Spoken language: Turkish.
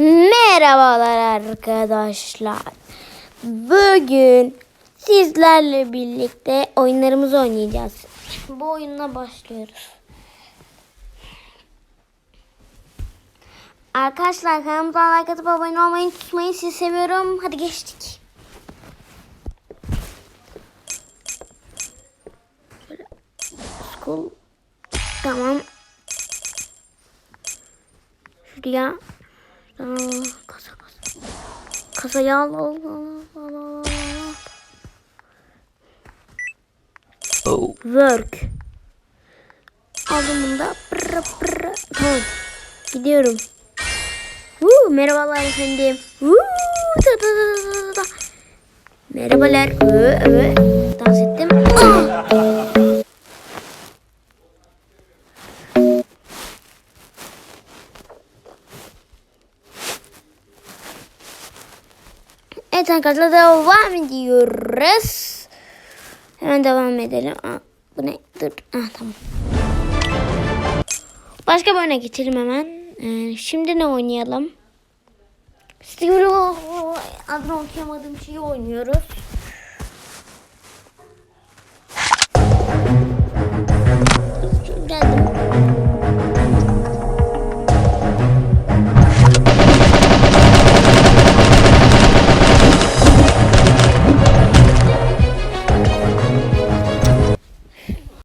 Merhabalar arkadaşlar. Bugün sizlerle birlikte oyunlarımızı oynayacağız. Bu oyunla başlıyoruz. Arkadaşlar kanalımıza like atıp abone olmayı unutmayın. Sizi seviyorum. Hadi geçtik. School. Tamam. Şuraya. Aa, kasa kasa. Kasayı al al al al. Oh. Work. Aldım bunu da. Pırr pırr. Tamam. Gidiyorum. Woo, merhabalar efendim. Woo, da, da, da, da, da. Merhabalar. Ee, evet. Evet arkadaşlar devam ediyoruz. Hemen devam edelim. Aa, bu ne? Dur. Ah, tamam. Başka bir oyuna geçelim hemen. Ee, şimdi ne oynayalım? Steve adını okuyamadığım şeyi oynuyoruz.